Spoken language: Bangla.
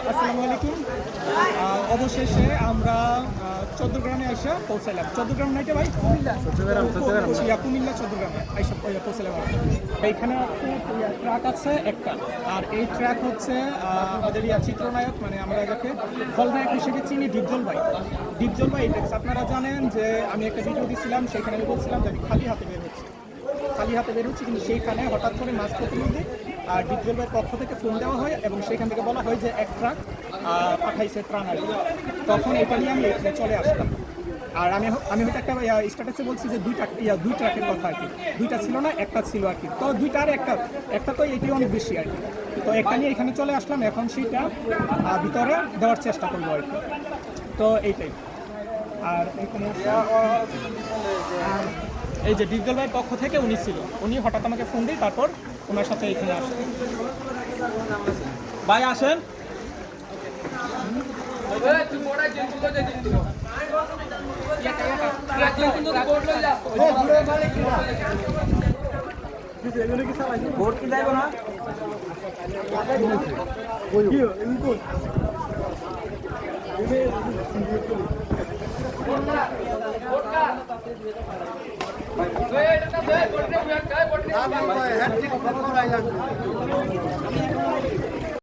আসসালামু আলাইকুম। অবশেষে আমরা চোদ্দগ্রামে এসে পৌঁছালাম চোদ্দগ্রাম নাইতে ভাই? ইয়া, কুমিল্লা চোদ্দগ্রামে। এসে পৌ- পৌঁছালাম এইখানে ট্রাক আছে একটা। আর এই ট্র্যাক হচ্ছে আমাদের ইয়া চিত্রনায়ক মানে আমরা যাকে খলনায়ক হিসেবে চিনি ডিপজল ভাই। ডিপজল ভাই আপনারা জানেন যে আমি একটা ভিডিও দিছিলাম সেখানে আমি বলছিলাম যে আমি খালি হাতে বের হচ্ছি। খালি হাতে বেরোচ্ছি কিন্তু সেইখানে হঠাৎ করে মাছ প্রতিনিধি আর ডিপজল ভাইয়ের পক্ষ থেকে ফোন দেওয়া হয় এবং সেখান থেকে বলা হয় যে এক ট্রাক পাঠাইছে ত্রাণ আর তখন এটা নিয়ে আমি এখানে চলে আসলাম। আর আমি আমি হয়তো একটা স্ট্যাটাসে বলছি যে দুইটা দুই ট্রাকের কথা আর কি। দুইটা ছিল না, একটা ছিল আর কি। তো দুইটা আর একটা একটা তো এটি অনেক বেশি আর কি। তো একটা নিয়ে এখানে চলে আসলাম, এখন সেইটা ভিতরে দেওয়ার চেষ্টা করব আর কি। তো এইটাই। আর এখানে এই যে ডিগল ভাইয়ের পক্ষ থেকে উনি ছিল। উনি হঠাৎ আমাকে ফোন দিই তারপর ওনার সাথে এখানে আসে ভাই, আসেন। ভোট কি দেব না হ্যাট্রিক